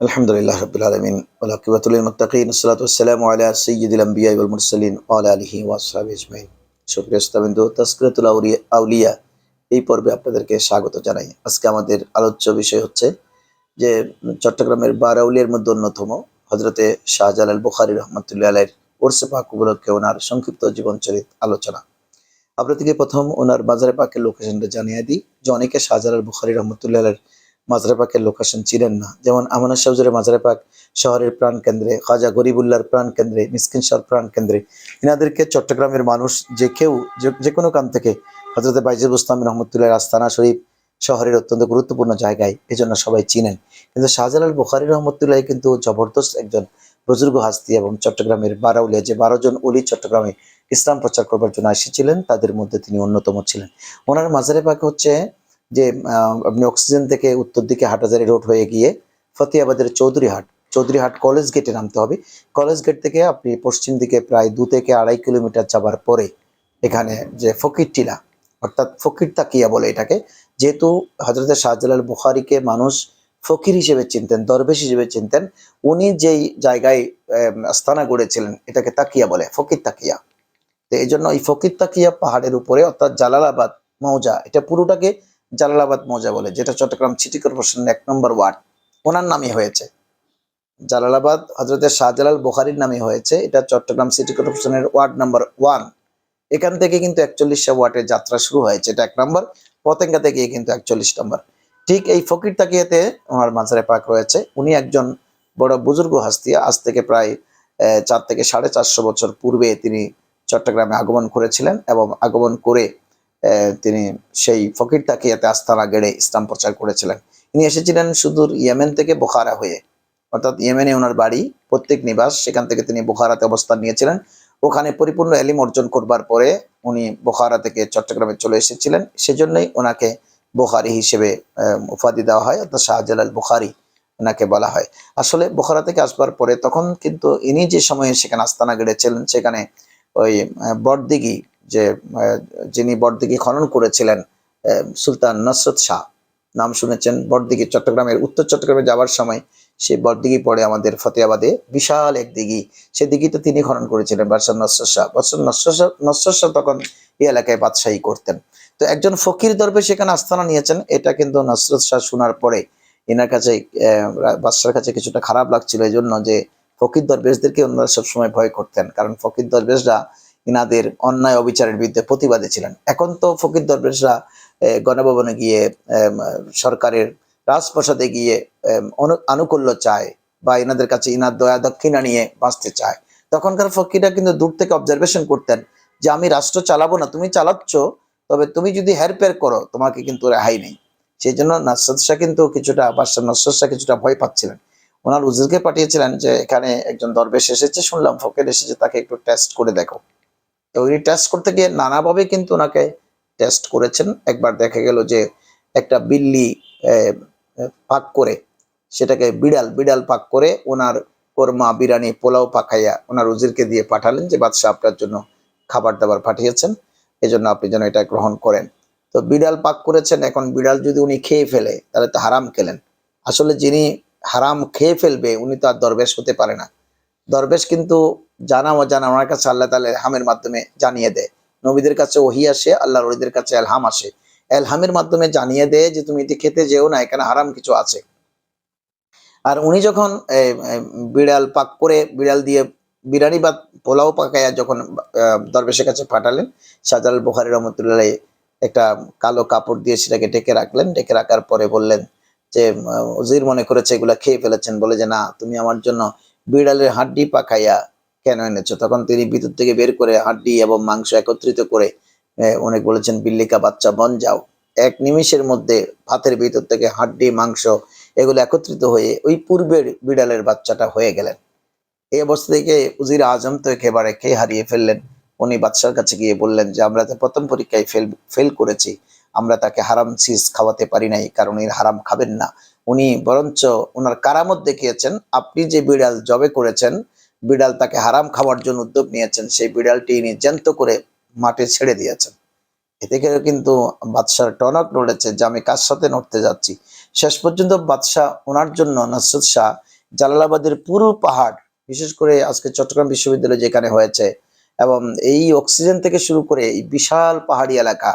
আলহামদুলিল্লাহ রবিল আলমিন সালাতাম আলা ওয়াল মুরসালিন আলা আলিহি ইসলামিন্দু তসকিরাতুল আউলিয়া এই পর্বে আপনাদেরকে স্বাগত জানাই। আজকে আমাদের আলোচ্য বিষয় হচ্ছে যে চট্টগ্রামের বারাউলিয়ার মধ্যে অন্যতম হজরতে শাহজালাল বুখারি রহমতুল্লাহ আলাইয়ের ওরসে পাক উপলক্ষে ওনার সংক্ষিপ্ত জীবনচরিত আলোচনা। আপনাদেরকে প্রথম ওনার বাজারে পাকের লোকেশনটা জানিয়ে দিই, যে অনেকে শাহজালাল বুখারি রহমতুল্লাহ আলাইয়ের মাজারে পাকের লোকেশন ছিলেন না। যেমন আমানা সাহুজুরের মাজারে পাক শহরের প্রাণ কেন্দ্রে, খাজা গরিবুল্লার প্রাণ কেন্দ্রে, মিসকিন শাহর প্রাণ কেন্দ্রে। এনাদেরকে চট্টগ্রামের মানুষ যে কেউ, যে- কোনো কান থেকে হজরত বাইজিব ইসলাম রহমতুল্লাহ আস্তানা শরীফ শহরের অত্যন্ত গুরুত্বপূর্ণ জায়গায় এই জন্য সবাই চিনেন। কিন্তু শাহজালাল বুখারি রহমতুল্লাহ কিন্তু জবরদস্ত একজন বুজুর্গ হাস্তি এবং চট্টগ্রামের বারাউলিয়া যে বারো জন অলি চট্টগ্রামে ইসলাম প্রচার করবার জন্য এসেছিলেন তাদের মধ্যে তিনি অন্যতম ছিলেন। ওনার মাজারে পাক হচ্ছে যে আপনি অক্সিজেন থেকে উত্তর দিকে হাটাজারি রোড হয়ে গিয়ে ফতেহাবাদের চৌধুরীহাট চৌধুরীহাট কলেজ গেটে নামতে হবে। কলেজ গেট থেকে আপনি পশ্চিম দিকে প্রায় দু থেকে আড়াই কিলোমিটার যাবার পরে এখানে যে ফকির টিলা, অর্থাৎ ফকির তাকিয়া বলে এটাকে, যেহেতু হজরত শাহজালাল বুখারিকে মানুষ ফকির হিসেবে চিনতেন, দরবেশ হিসেবে চিনতেন, উনি যেই জায়গায় আস্তানা গড়েছিলেন, এটাকে তাকিয়া বলে, ফকির তাকিয়া। তো এই জন্য এই ফকির তাকিয়া পাহাড়ের উপরে, অর্থাৎ জালালাবাদ মৌজা, এটা পুরোটাকে জালালাবাদ মৌজা বলে, যেটা চট্টগ্রাম সিটি কর্পোরেশনের এক নম্বর ওয়ার্ড। ওনার নামে হয়েছে। জালালাবাদ হজরতের শাহজালাল বুখারির নামে হয়েছে। এটা চট্টগ্রাম সিটি কর্পোরেশনের ওয়ার্ড নাম্বার ওয়ান। এখান থেকে কিন্তু একচল্লিশটা ওয়ার্ডের যাত্রা শুরু হয়েছে। এটা এক নম্বর। পতেঙ্গা থেকে কিন্তু একচল্লিশ নম্বর। ঠিক এই ফকির তাকিয়াতে ওনার মাঝারে পাক রয়েছে। উনি একজন বড় বুজুর্গ হাস্তিয়া। আজ থেকে প্রায় চার থেকে সাড়ে চারশো বছর পূর্বে তিনি চট্টগ্রামে আগমন করেছিলেন এবং আগমন করে তিনি সেই ফকির তাকিয়াতে আস্তানা গেড়ে ইসলাম প্রচার করেছিলেন। তিনি এসেছিলেন সুদূর ইয়েমেন থেকে বোখারা হয়ে। অর্থাৎ ইয়েমেনে ওনার বাড়ি প্রত্যেক নিবাস সেখান থেকে তিনি বোখারাতে অবস্থান নিয়েছিলেন। ওখানে পরিপূর্ণ এলিম অর্জন করবার পরে উনি বোখারা থেকে চট্টগ্রামে চলে এসেছিলেন। সেজন্যই ওনাকে বোখারি হিসেবে উপাধি দেওয়া হয়। অর্থাৎ শাহজালাল বুখারি ওনাকে বলা হয়। আসলে বোখারা থেকে আসবার পরে তখন কিন্তু ইনি যে সময়ে সেখানে আস্তানা গেড়েছিলেন সেখানে ওই আহ, বড়দিঘি যে যিনি বড়দিঘি খনন করেছিলেন সুলতান নসরত শাহ। নাম শুনেছেন বড়দিঘি চট্টগ্রামের, উত্তর চট্টগ্রামে যাওয়ার সময় সেই বড়দিঘি পড়ে আমাদের ফতেহাবাদে বিশাল এক দিঘি। সে দিঘিতে তিনি খনন করেছিলেন, বাদশাহ নসর শাহ। বাদশাহ নসর শাহ নসর শাহ তখন এই এলাকায় বাদশাহী করতেন। তো একজন ফকির দরবে সেখানে আস্থানা নিয়েছেন, এটা কিন্তু নসরত শাহ শোনার পরে এনার কাছে বাদশার কাছে কিছুটা খারাপ লাগছিল। এই জন্য যে ফকির দরবেশদেরকে ওনারা সবসময় ভয় করতেন। কারণ ফকির দরবেশরা ইনাদের অন্যায় অবিচারের বিরুদ্ধে প্রতিবাদে ছিলেন। এখন তো ফকির দরবেশরা গণভবনে গিয়ে সরকারের রাজপ্রসাদে গিয়ে আনুকূল্য চায় বা এনাদের কাছে ইনার দয়া দক্ষিণা নিয়ে বাঁচতে চায়। তখনকার ফকিরা কিন্তু দূর থেকে অবজারভেশন করতেন যে, আমি রাষ্ট্র চালাবো না, তুমি চালাচ্ছ, তবে তুমি যদি হেরফের করো, তোমাকে কিন্তু রেহাই নেই। সেই জন্য নাসরত শাহ কিন্তু কিছুটা, বাদশাহ নসরত শাহ কিছুটা ভয় পাচ্ছিলেন। ওনার উজিরকে পাঠিয়েছিলেন যে, এখানে একজন দরবেশ এসেছে, শুনলাম ফকির এসেছে, তাকে একটু টেস্ট করে দেখো। তো উনি টেস্ট করতে গিয়ে নানাভাবে কিন্তু ওনাকে টেস্ট করেছেন। একবার দেখা গেল যে একটা বিল্লি পাক করে, সেটাকে বিড়াল বিড়াল পাক করে ওনার কোরমা বিরিয়ানি পোলাও পাকাইয়া ওনার উজিরকে দিয়ে পাঠালেন যে, বাদশাহ, আপনার জন্য খাবার দাবার পাঠিয়েছেন। এজন্য আপনি যেন এটা গ্রহণ করেন। তো বিড়াল পাক করেছেন। এখন বিড়াল যদি উনি খেয়ে ফেলে, তাহলে তো হারাম খেলেন। আসলে যিনি হারাম খেয়ে ফেলবে, উনি তো আর দরবেশ হতে পারে না। দরবেশ কিন্তু জানা অজানা ওনার কাছে আল্লাহ তাআলা এলহামের মাধ্যমে জানিয়ে দেয়। নবীদের কাছে ওহি আসে, আল্লাহর ওলিদের কাছে এলহাম আসে। এলহামের মাধ্যমে জানিয়ে দেয় যে, তুমি এটি খেতে যেও না, এখানে হারাম কিছু আছে। আর উনি যখন বিড়াল পাক করে, বিড়াল দিয়ে বিরিয়ানি বা পোলাও পাকাইয়া যখন দরবেশের কাছে পাঠালেন, শাহজালাল বুখারি রহমতুল্লাহ একটা কালো কাপড় দিয়ে সেটাকে ঢেকে রাখলেন। ঢেকে রাখার পরে বললেন যে, উজির মনে করেছে, এগুলা খেয়ে ফেলেছেন। বলে যে, না, তুমি আমার জন্য বিড়ালের হাড্ডি পাকাইয়া কেন এনেছ? তখন তিনি ভিতর থেকে বের করে হাড্ডি এবং মাংস একত্রিত করে অনেক বলেছেন, বিল্লিকা, বাচ্চা, বন যাও। এক নিমিষের মধ্যে ভাতের ভিতর থেকে হাড্ডি, মাংস এগুলো একত্রিত হয়ে ওই পূর্বের বিড়ালের বাচ্চাটা হয়ে গেলেন। এই অবস্থা থেকে উজির আজম তো একেবারে খেয়ে হারিয়ে ফেললেন। উনি বাদশার কাছে গিয়ে বললেন, যে আমরা তো প্রথম পরীক্ষায় ফেল ফেল করেছি। আমরা তাকে হারাম চিজ খাওয়াতে পারি নাই, কারণ উনি হারাম খাবেন না। উনি বরঞ্চ ওনার কারামত দেখিয়েছেন, আপনি যে বিড়াল জবে করেছেন, বিড়াল তাকে হারাম খাওয়ার জন্য উদ্যোগ নিয়েছেন, সেই বিড়ালটি ইনি জ্যান্ত করে মাঠে ছেড়ে দিয়েছেন। এতে করে কিন্তু বাদশার টনক নড়েছে যে আমি কার সাথে নড়তে যাচ্ছি। শেষ পর্যন্ত বাদশাহ ওনার জন্য নাসরত শাহ জালালাবাদের পুরো পাহাড়, বিশেষ করে আজকে চট্টগ্রাম বিশ্ববিদ্যালয় যেখানে হয়েছে, এবং এই অক্সিজেন থেকে শুরু করে এই বিশাল পাহাড়ি এলাকা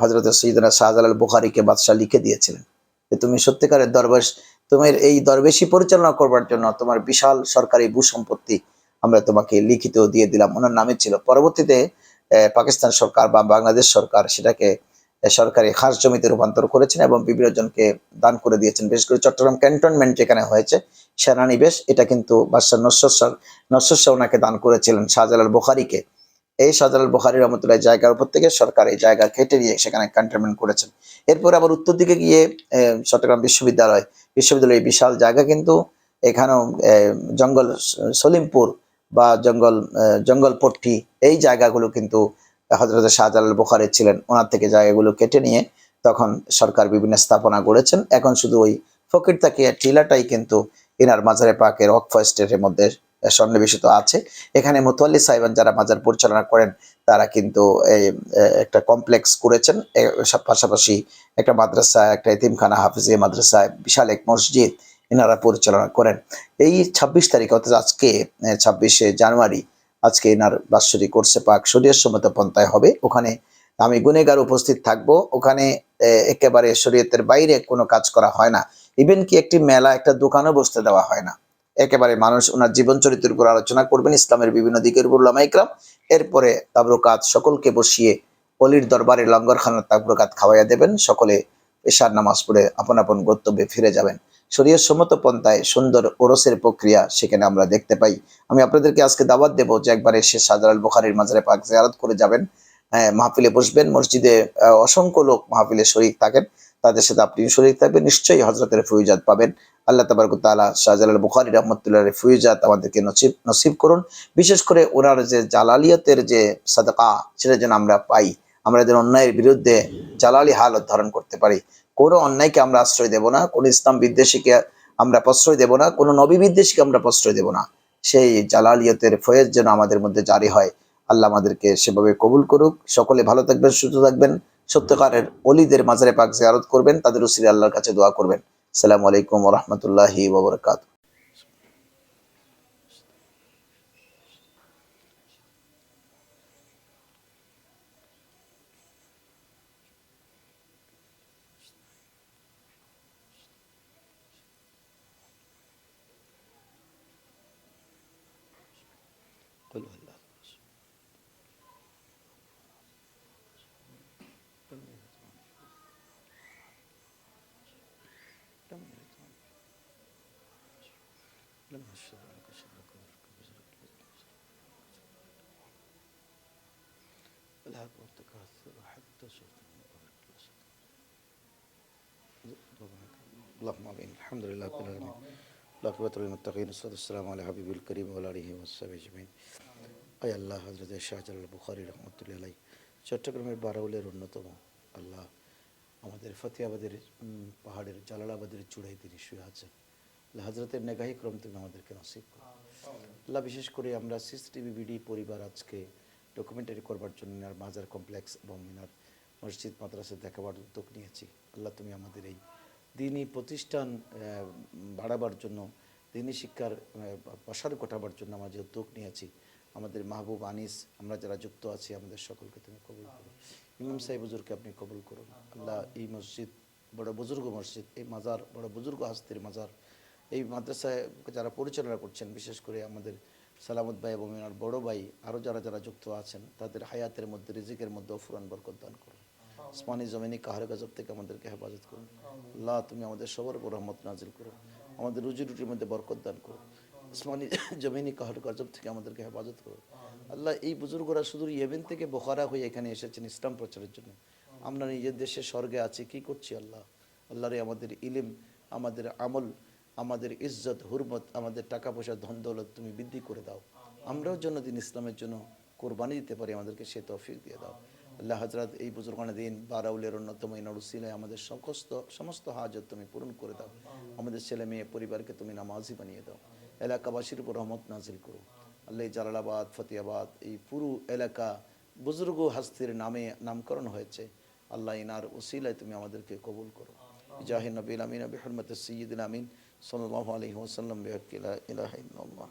হজরত সৈয়দনা শাহজালাল বুখারিকে বাদশাহ লিখে দিয়েছিলেন। যে তুমি সত্যিকারের দরবেশ, তোমার এই দরবেশি পরিচালনা করবার জন্য তোমার বিশাল সরকারি ভূসম্পত্তি আমরা তোমাকে লিখিত দিয়ে দিলাম। ওনার নামে ছিল। পরবর্তীতে পাকিস্তান সরকার বা বাংলাদেশ সরকার সেটাকে সরকারি খাস জমিতে রূপান্তর করেছেন এবং বিভিন্ন জনকে দান করে দিয়েছেন। বিশেষ করে চট্টগ্রাম ক্যান্টনমেন্ট যেখানে হয়েছে, সেনানিবেশ, এটা কিন্তু বাদশাহ শাহ নশ্বর শাহ ওনাকে দান করেছিলেন শাহজালাল বুখারিকে। এই শাহজালাল বুখারি রহমতুল্লাহ জায়গার উপর থেকে সরকার এই জায়গা কেটে নিয়ে সেখানে ক্যান্টনমেন্ট করেছেন। এরপর আবার উত্তর দিকে গিয়ে চট্টগ্রাম বিশ্ববিদ্যালয়। বিশ্ববিদ্যালয়ের বিশাল জায়গা কিন্তু এখানেও জঙ্গল, সলিমপুর বা জঙ্গল জঙ্গলপট্টি, এই জায়গাগুলো কিন্তু হজরত শাহজালাল বুখারি ছিলেন। ওনার থেকে জায়গাগুলো কেটে নিয়ে তখন সরকার বিভিন্ন স্থাপনা গড়েছেন। এখন শুধু ওই ফকির তাকিয়া টিলাটাই কিন্তু ইনার মাজারে পাকের ওয়াকফ স্টেটের মধ্যে সন্নিবেশিত আছে। এখানে মুতোয়াল্লি সাহেবান যারা মাজার পরিচালনা করেন, তারা কিন্তু একটা কমপ্লেক্স করেছেন। পাশাপাশি একটা মাদ্রাসা, একটা এতিমখানা হাফিজিয়া মাদ্রাসা বিশাল এক মসজিদ এনারা পরিচালনা করেন। এই ছাব্বিশ তারিখ, অর্থাৎ আজকে ছাব্বিশে জানুয়ারি, আজকে এনার বাৎসরিক কোর্সে পাক শরীয় সম্মত পন্থায় হবে। ওখানে আমি গুনেগার উপস্থিত থাকব। ওখানে একেবারে শরীয়তের বাইরে কোনো কাজ করা হয় না। ইভেন কি একটি মেলা, একটা দোকানও বসতে দেওয়া হয় না। একেবারে মানুষ ওনার জীবন চরিত্রের উপর আলোচনা করবেন ইসলামের বিভিন্ন দিকের উপর লামাইকরাম এরপরে তাবরকাত সকলকে বসিয়ে অলির দরবারে লঙ্গরখানার তাবরকাত খাওয়াইয়া দেবেন। সকলে পেশার নামাজ পড়ে আপন আপন গন্তব্যে ফিরে যাবেন। শরীয় সম্মত পন্থায় সুন্দর ওরসের প্রক্রিয়া সেখানে আমরা দেখতে পাই। আমি আপনাদেরকে আজকে দাওয়াত দেবো যে একবার এসে সাজারাল বুখারির মাজারে পাক জিয়ারত করে যাবেন। হ্যাঁ, মাহফিলে বসবেন। মসজিদে অসংখ্য লোক মাহফিলে শরীক থাকেন। তাদের সাথে আপনি শরীর থাকবেন, নিশ্চয়ই হজরতের ফুইজাত পাবেন। আল্লাহ তাবারক তাআলা শাহজালাল বুখারী রহমতুল্লাহ ফুইজাত আমাদেরকে নসিব নসিব করুন। বিশেষ করে ওনার যে জালালিয়তের যে সাদকা, সেটা যেন আমরা পাই। আমরা যেন অন্যায়ের বিরুদ্ধে জালালি হালত ধারণ করতে পারি। কোনো অন্যায়কে আমরা আশ্রয় দেব না, কোনো ইসলাম বিদ্বেষীকে আমরা প্রশ্রয় দেব না, কোনো নবী বিদ্বেষীকে আমরা প্রশ্রয় দেব না। সেই জালালিয়তের ফয়েজ যেন আমাদের মধ্যে জারি হয়। আল্লাহ আমাদেরকে সেভাবে কবুল করুক। সকলে ভালো থাকবেন, সুস্থ থাকবেন। সত্যকারের অলিদের মাজারে পাক জিয়ারত করবেন, তাদের উসিরে আল্লাহর কাছে দোয়া করবেন। সালামু আলাইকুম রহমতুল্লাহি ওবরকাত اللهم امين الحمد لله رب العالمين লাকিবাত মুত্তাকিন সাল্লাল্লাহু আলা হাবিবুল করিম ওয়া আলিহি ওয়া সাহবিহি আজমাইন আয় আল্লাহ হযরত শাহজালাল বুখারী রাহমাতুল্লাহি আলাইহি চট্টগ্রামের বারাউলের অন্যতম আল্লাহ আমাদের ফতেহাবাদের উম, পাহাড়ের জালালাবাদের চূড়ায় তিনি শুয়ে আছেন আল্লাহ হজরতের নেগাহি ক্রম তুমি আমাদেরকে নসিব করো। আল্লাহ বিশেষ করে আমরা সিসিটিভি বিডি পরিবার আজকে ডকুমেন্টারি করবার জন্য ইনার মাজার কমপ্লেক্স এবং ইনার মসজিদ, মাদ্রাসা দেখাবার উদ্যোগ নিয়েছি। আল্লাহ তুমি আমাদের এই দিনই প্রতিষ্ঠান বাড়াবার জন্য, দিনই শিক্ষার প্রসার ঘটাবার জন্য আমরা যে উদ্যোগ নিয়েছি, আমাদের মাহবুব আনিস, আমরা যারা যুক্ত আছি, আমাদের সকলকে তুমি কবুল করো। ইমাম সাহেব হুজুরকে আপনি কবুল করুন। আল্লাহ এই মসজিদ, বড় বুজুর্গ মসজিদ, এই মাজার, বড় বুজুর্গ হাস্তির মাজার এই মাদ্রাসায় যারা পরিচালনা করছেন, বিশেষ করে আমাদের সালামত ভাই এবং ওনার বড় ভাই আরও যারা যারা যুক্ত আছেন, তাদের হায়াতের মধ্যে, রিজিকের মধ্যে ফুরান বরকত দান করুন। আসমানি জমিনি কাহার গজব থেকে আমাদেরকে হেফাজত করুন। আল্লাহ, তুমি আমাদের সবার উপর রহমত নাজিল করো। আমাদের রুজি রুটির মধ্যে বরকত দান করো। আসমানি জমিনি কাহার গজব থেকে আমাদেরকে হেফাজত করো। আল্লাহ, এই বুজুর্গরা শুধু ইয়েমেন থেকে বোখারা হয়ে এখানে এসেছেন ইসলাম প্রচারের জন্য। আমরা নিজের দেশে স্বর্গে আছি, কি করছি আল্লাহ? আল্লাহরে আমাদের ইলিম, আমাদের আমল আমাদের ইজ্জত হুরমত আমাদের টাকা পয়সা ধন দৌলত তুমি বৃদ্ধি করে দাও। আমরাও জন্য দিন ইসলামের জন্য কোরবানি দিতে পারি আমাদেরকে সে তৌফিক দিয়ে দাও। আল্লাহ হজরত এই বুজুর্গানা দিন বারাউলের অন্যতম ইনারুসিলায় আমাদের সমস্ত সমস্ত হাজত তুমি পূরণ করে দাও। আমাদের ছেলে মেয়ে পরিবারকে তুমি নামাজি বানিয়ে দাও। এলাকাবাসীর উপর রহমত নাজিল করো আল্লাহ জালালাবাদ ফতিয়াবাদ এই পুরু এলাকা বুজুর্গ হাস্তির নামে নামকরণ হয়েছে। আল্লাহ ইনার ওসিলায় তুমি আমাদেরকে কবুল করো। জাহিন নবীল আমিন আবি হরমত সঈদিন আমিন। সাল্লাহ আলহি ওসাল্লাম বেহকিল্লা ইলাহ ইল্লাল্লাহ।